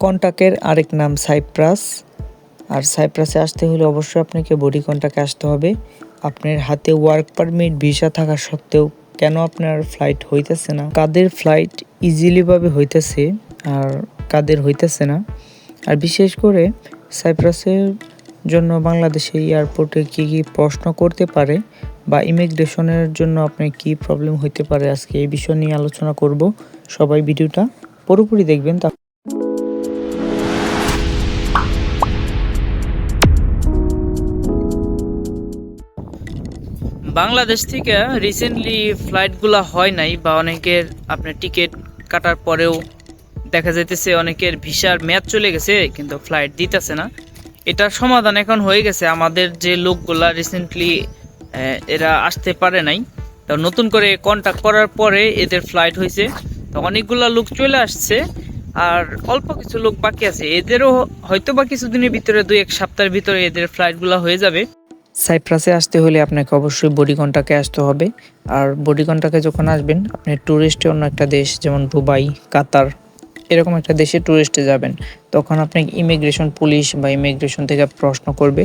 কন্টাক্টের আরেক নাম সাইপ্রাস আর সাইপ্রাসে আসতে হলে অবশ্যই আপনাকে বডি কন্টাক্টে আসতে হবে। আপনার হাতে ওয়ার্ক পারমিট ভিসা থাকা সত্ত্বেও কেন আপনার ফ্লাইট হইতেছে না? কাদের ফ্লাইট ইজিলিভাবে হইতেছে আর কাদের হইতেছে না? আর বিশেষ করে সাইপ্রাসের জন্য বাংলাদেশে এয়ারপোর্টে কি কি প্রশ্ন করতে পারে বা ইমিগ্রেশনের জন্য আপনার কি প্রবলেম হইতে পারে? আজকে এই বিষয় নিয়ে আলোচনা করব। সবাই ভিডিওটা পুরোপুরি দেখবেন। তা বাংলাদেশ থেকে রিসেন্টলি ফ্লাইটগুলো হয় নাই বা অনেকের আপনার টিকিট কাটার পরেও দেখা যাইতেছে অনেকের ভিসার মেয়াদ চলে গেছে, কিন্তু ফ্লাইট দিতেছে না। এটার সমাধান এখন হয়ে গেছে। আমাদের যে লোকগুলা রিসেন্টলি এরা আসতে পারে নাই। তো নতুন করে কন্ট্যাক্ট করার পরে এদের ফ্লাইট হয়েছে তো অনেকগুলা লোক চলে আসছে আর অল্প কিছু লোক বাকি আছে। এদেরও হয়তো বা কিছুদিনের ভিতরে, দুই এক সপ্তাহের ভিতরে এদের ফ্লাইটগুলো হয়ে যাবে। সাইপ্রাসে আসতে হলে আপনাকে অবশ্যই বডিগনটাকে আসতে হবে। আর বডিগনটাকে যখন আসবেন, আপনি ট্যুরিস্টে অন্য একটা দেশ, যেমন দুবাই, কাতার এরকম একটা দেশে ট্যুরিস্টে যাবেন, তখন আপনাকে ইমিগ্রেশন পুলিশ বা ইমিগ্রেশন থেকে প্রশ্ন করবে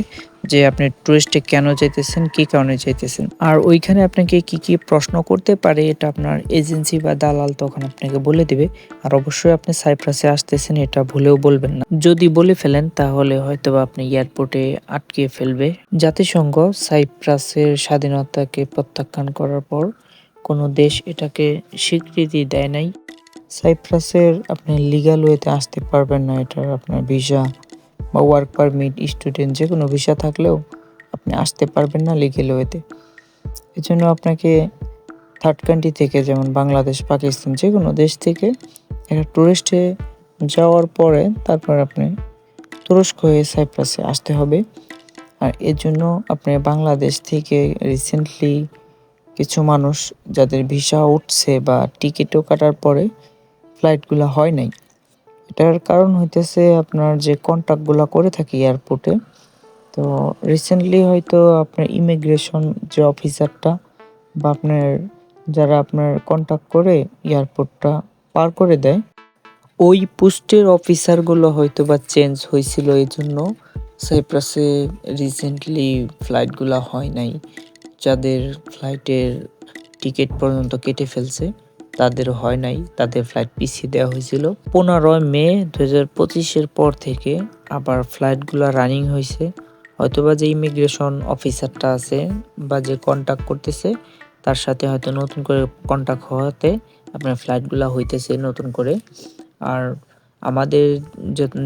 যে আপনি ট্যুরিস্টে কেন যেতেছেন কি কারণে যেতেছেন আর ওইখানে আপনাকে কি কি প্রশ্ন করতে পারে এটা আপনার এজেন্সি বা দালাল তখন আপনাকে বলে দিবে। আর অবশ্যই আপনি সাইপ্রাসে আসতেছেন, এটা ভুলেও বলবেন না। যদি বলে ফেলেন, তাহলে হয়তো আপনি এয়ারপোর্টে আটকে ফেলবে। জাতিসংঘ সাইপ্রাসের স্বাধীনতাকে প্রত্যাখ্যান করার পর কোনো দেশ এটাকে স্বীকৃতি দেয় নাই। সাইপ্রাসের আপনি লিগাল ওয়েতে আসতে পারবেন না এটার আপনার ভিসা বা ওয়ার্ক পারমিট স্টুডেন্ট যে কোনো ভিসা থাকলেও আপনি আসতে পারবেন না লিগেল ওয়েতে এজন্য আপনাকে থার্ড কান্ট্রি থেকে যেমন বাংলাদেশ, পাকিস্তান যে কোনো দেশ থেকে একটা টুরিস্টে যাওয়ার পরে তারপর আপনি তুরস্ক হয়ে সাইপ্রাসে আসতে হবে। আর এর জন্য আপনি বাংলাদেশ থেকে রিসেন্টলি কিছু মানুষ যাদের ভিসা উঠছে বা টিকিটও কাটার পরে ফ্লাইটগুলো হয় নাই। এটার কারণ হইতেছে আপনার যে কন্ট্যাক্টগুলো করে থাকি এয়ারপোর্টে, তো রিসেন্টলি হয়তো আপনার ইমিগ্রেশন যে অফিসারটা বা আপনার যারা আপনার কন্ট্যাক্ট করে এয়ারপোর্টটা পার করে দেয়, ওই পোস্টের অফিসারগুলো হয়তো বা চেঞ্জ হয়েছিল। এই জন্য সাইপ্রাসে রিসেন্টলি ফ্লাইটগুলো হয় নাই। যাদের ফ্লাইটের টিকিট পর্যন্ত কেটে ফেলছে। তাদের হয় নাই। তাদের ফ্লাইট পিছিয়ে দেওয়া হয়েছিল। পনেরোই মে দু হাজার পঁচিশের পর থেকে আবার ফ্লাইটগুলো রানিং হয়েছে। হয়তোবা যে ইমিগ্রেশন অফিসারটা আছে বা যে কন্ট্যাক্ট করতেছে, তার সাথে হয়তো নতুন করে কন্ট্যাক্ট হওয়াতে আপনার ফ্লাইটগুলো হইতেছে নতুন করে। আর আমাদের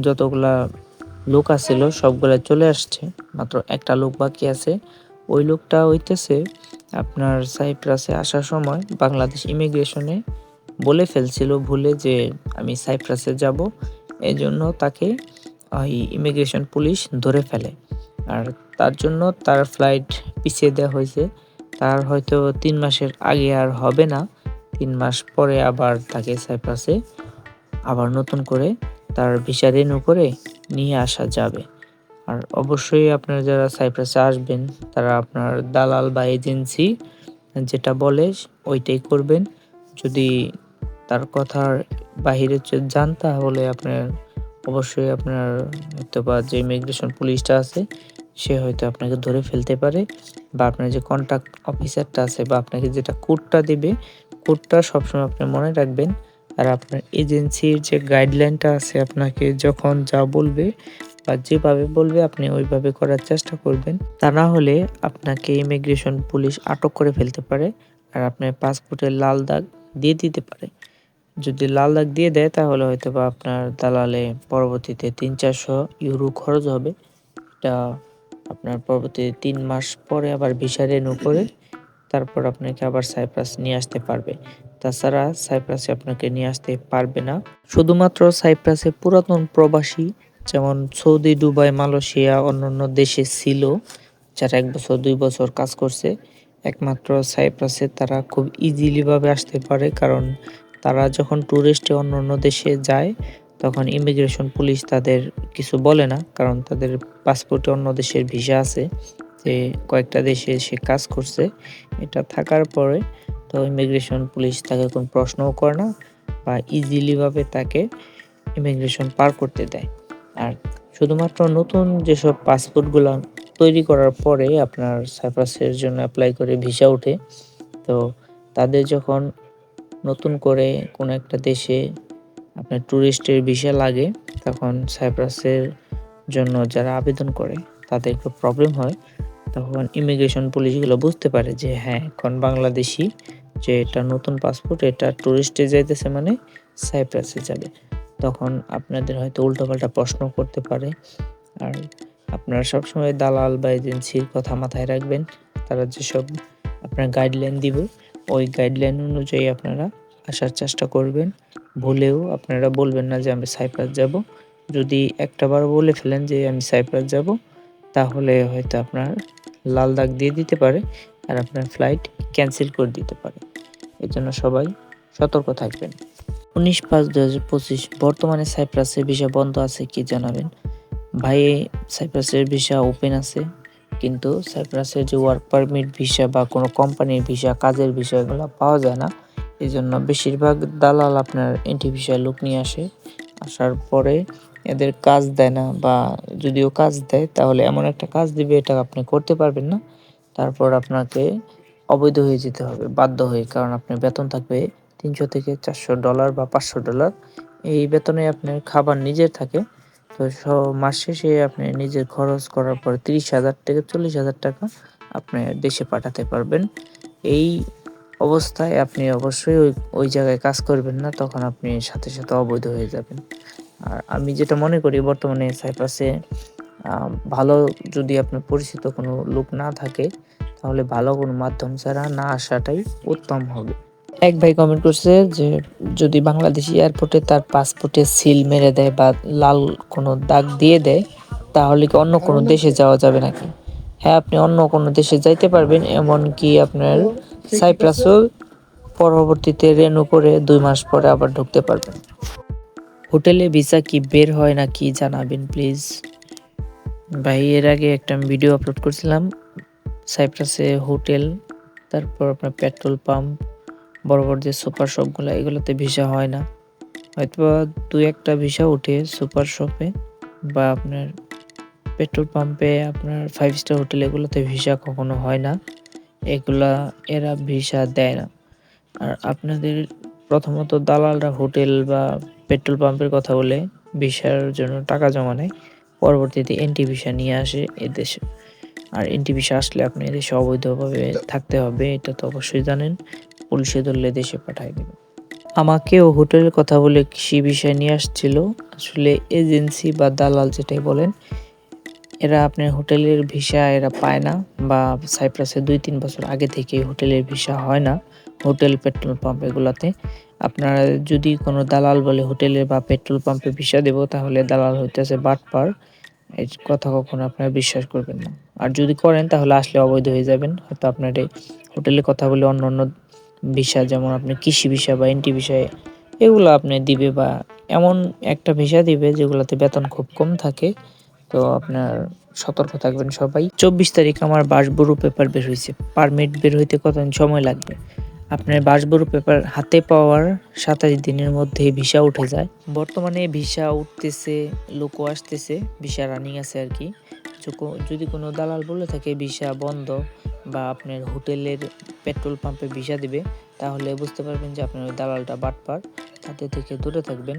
যতগুলা লোক আছিল সবগুলা চলে আসছে। মাত্র একটা লোক বাকি আছে। ওই লোকটা হইতেছে আপনার সাইপ্রাসে আসার সময় বাংলাদেশ ইমিগ্রেশনে বলে ফেলছিল ভুলে যে আমি সাইপ্রাসে যাব। এই জন্য তাকে, ওই ইমিগ্রেশন পুলিশ ধরে ফেলে। আর তার জন্য তার ফ্লাইট পিছিয়ে দেওয়া হয়েছে। তার হয়তো তিন মাসের আগে আর হবে না। তিন মাস পরে আবার তাকে সাইপ্রাসে আবার নতুন করে তার ভিসা রেনু করে নিয়ে আসা যাবে। আর অবশ্যই আপনারা যারা সাইপ্রাসে আসবেন, তারা আপনার দালাল বা এজেন্সি যেটা বলে, ওইটাই করবেন। যদি তার কথার বাহিরে যান, তাহলে আপনার, অবশ্যই আপনার হয়তো বা যে ইমিগ্রেশন পুলিশটা আছে, সে হয়তো আপনাকে ধরে ফেলতে পারে বা আপনার যে কন্ট্যাক্ট অফিসারটা আছে বা আপনাকে যেটা কোডটা দেবে কোডটা সবসময় আপনি মনে রাখবেন। আর আপনার এজেন্সির যে গাইডলাইনটা আছে, আপনাকে যখন যা বলবে বা যেভাবে বলবে আপনি ওইভাবে করার চেষ্টা করবেন। তা না হলে আপনাকে ইমিগ্রেশন পুলিশ আটক করে ফেলতে পারে আর আপনার পাসপোর্টের লাল দাগ দিয়ে দিতে পারে। যদি লাল দাগ দিয়ে দেয় তাহলে হয়তো বা আপনার দালালে পরবর্তীতে তিন চারশো ইউরো খরচ হবে। এটা আপনার পরবর্তীতে তিন মাস পরে আবার ভিসা রেনু করে তারপর আপনাকে আবার সাইপ্রাস নিয়ে আসতে পারবে। তাছাড়া সাইপ্রাসে আপনাকে নিয়ে আসতে পারবে না। শুধুমাত্র সাইপ্রাসে পুরাতন প্রবাসী যেমন সৌদি, দুবাই, মালয়েশিয়া অন্যান্য দেশে ছিল, যারা এক বছর, দুই বছর কাজ করছে। একমাত্র সাইপ্রাসে তারা খুব ইজিলিভাবে আসতে পারে, কারণ তারা যখন ট্যুরিস্টে অন্য অন্য দেশে যায়, তখন ইমিগ্রেশন পুলিশ তাদের কিছু বলে না, কারণ তাদের পাসপোর্টে অন্য দেশের ভিসা আছে, যে কয়েকটা দেশে সে কাজ করছে। এটা থাকার পরে তো ইমিগ্রেশন পুলিশ তাকে কোনো প্রশ্নও করে না বা ইজিলিভাবে তাকে ইমিগ্রেশন পার করতে দেয়। আর শুধুমাত্র নতুন যেসব পাসপোর্টগুলো তৈরি করার পরে আপনার সাইপ্রাসের জন্য অ্যাপ্লাই করে ভিসা ওঠে, তো তাদের যখন নতুন করে কোনো একটা দেশে আপনার ট্যুরিস্টের ভিসা লাগে, তখন সাইপ্রাসের জন্য যারা আবেদন করে তাদের একটু প্রবলেম হয়। তখন ইমিগ্রেশন পুলিশগুলো বুঝতে পারে যে হ্যাঁ এখন বাংলাদেশি যে এটা নতুন পাসপোর্ট এটা ট্যুরিস্টে যাইতেছে মানে সাইপ্রাসে যাবে। তখন আপনাদের হয়তো উল্টোপাল্টা প্রশ্ন করতে পারে। আর আপনারা সবসময় দালাল বা এজেন্সির কথা মাথায় রাখবেন। তারা যেসব আপনার গাইডলাইন দিব, ওই গাইডলাইন অনুযায়ী আপনারা আসার চেষ্টা করবেন। ভুলেও আপনারা বলবেন না যে আমি সাইপ্রাস যাব। যদি একটাবার বলে ফেলেন যে আমি সাইপ্রাস যাব, তাহলে হয়তো আপনার লাল দাগ দিয়ে দিতে পারে আর আপনার ফ্লাইট ক্যান্সেল করে দিতে পারে। এই জন্য সবাই সতর্ক থাকবেন। উনিশ পাঁচ দু হাজার পঁচিশ, বর্তমানে সাইপ্রাসের ভিসা বন্ধ আছে কি জানাবেন? ভাই, সাইপ্রাসের ভিসা ওপেন আছে, কিন্তু সাইপ্রাসের যে ওয়ার্ক পারমিট ভিসা বা কোনো কোম্পানির ভিসা, কাজের এগুলো পাওয়া যায় না। এই জন্য বেশিরভাগ দালাল আপনার এন্টি ভিসা লোক নিয়ে আসে। আসার পরে এদের কাজ দেয় না বা যদিও কাজ দেয়, তাহলে এমন একটা কাজ দিবে, এটা আপনি করতে পারবেন না। তারপর আপনাকে অবৈধ হয়ে যেতে হবে, বাধ্য হয়ে, কারণ আপনার বেতন থাকবে তিনশো থেকে চারশো ডলার বা পাঁচশো ডলার। এই বেতনে আপনার খাবার নিজের থাকে। তো মাস শেষে আপনি নিজের খরচ করার পর তিরিশ হাজার থেকে চল্লিশ হাজার টাকা আপনি দেশে পাঠাতে পারবেন। এই অবস্থায় আপনি অবশ্যই ওই ওই জায়গায় কাজ করবেন না, তখন আপনি সাথে সাথে অবৈধ হয়ে যাবেন। আর আমি যেটা মনে করি, বর্তমানে সাইপ্রাসে ভালো যদি আপনার পরিচিত কোনো লোক না থাকে, তাহলে ভালো কোনো মাধ্যম ছাড়া না আসাটাই উত্তম হবে। এক ভাই কমেন্ট করছে যে, যদি বাংলাদেশি এয়ারপোর্টে তার পাসপোর্টে সিল মেরে দেয় বা লাল কোনো দাগ দিয়ে দেয়, তাহলে কি অন্য কোনো দেশে যাওয়া যাবে নাকি? হ্যাঁ আপনি অন্য কোনো দেশে যাইতে পারবেন, এমনকি আপনার সাইপ্রাসও পরবর্তীতে রেনু করে দুই মাস পরে আবার ঢুকতে পারবেন। হোটেলে ভিসা কি বের হয় না কি জানাবেন প্লিজ ভাই, এর আগে একটা ভিডিও আপলোড করছিলাম, সাইপ্রাসে হোটেল, তারপর আপনার পেট্রোল পাম্প বড় বড় যে সুপার শপগুলো, এগুলোতে ভিসা হয় না। হয়তো দু একটা ভিসা উঠে সুপার শপে, বা আপনার পেট্রোল পাম্পে, আপনার ফাইভ স্টার হোটেল এগুলোতে ভিসা কখনো হয় না। এগুলা, এরা ভিসা দেয় না। আর আপনাদের প্রথমত দালালরা হোটেল বা পেট্রোল পাম্পের কথা বলে ভিসার জন্য টাকা জমা নেয়, পরবর্তীতে এনটি ভিসা নিয়ে আসে এদেশে। আর এনটি ভিসা আসলে আপনি এদেশে অবৈধভাবে থাকতে হবে, এটা তো অবশ্যই জানেন। পুলিশে ধরলে দেশে পাঠায় দেবে। আমাকেও হোটেলের কথা বলে কৃষি বিষয় নিয়ে আসছিল। আসলে এজেন্সি বা দালাল যেটাই বলেন, এরা আপনার হোটেলের ভিসা এরা পায় না বা সাইপ্রাসে দুই তিন বছর আগে থেকে হোটেলের ভিসা হয় না, হোটেল পেট্রোল পাম্প এগুলাতে। আপনারা যদি কোনো দালাল বলে হোটেলে বা পেট্রোল পাম্পে ভিসা দেবো, তাহলে দালাল হইতেছে বাটপার। এই কথা কখনো আপনারা বিশ্বাস করবেন না। আর যদি করেন, তাহলে আসলে অবৈধ হয়ে যাবেন। হয়তো আপনার এই হোটেলের কথা বলে অন্য অন্য ভিসা, যেমন আপনি কৃষি ভিসা বা এনটি ভিসায় এগুলো আপনি দিবে বা এমন একটা ভিসা দিবে যেগুলোতে বেতন খুব কম থাকে। তো আপনার সতর্ক থাকবেন সবাই। চব্বিশ তারিখ আমার বাসবরু পেপার বের হয়েছে। পারমিট বের হইতে কতদিন সময় লাগবে? আপনার বাসবরু পেপার হাতে পাওয়ার সাতাশ দিনের মধ্যে ভিসা উঠে যায়। বর্তমানে ভিসা উঠতেছে, লোকও আসতেছে, ভিসা রানিং আছে আর কি, যদি কোনো দালাল বলে থাকে, ভিসা বন্ধ বা আপনার হোটেলের পেট্রোল পাম্পে ভিসা দেবে, তাহলে বুঝতে পারবেন যে আপনার ওই দালালটা বাটপার তাদের থেকে দূরে থাকবেন।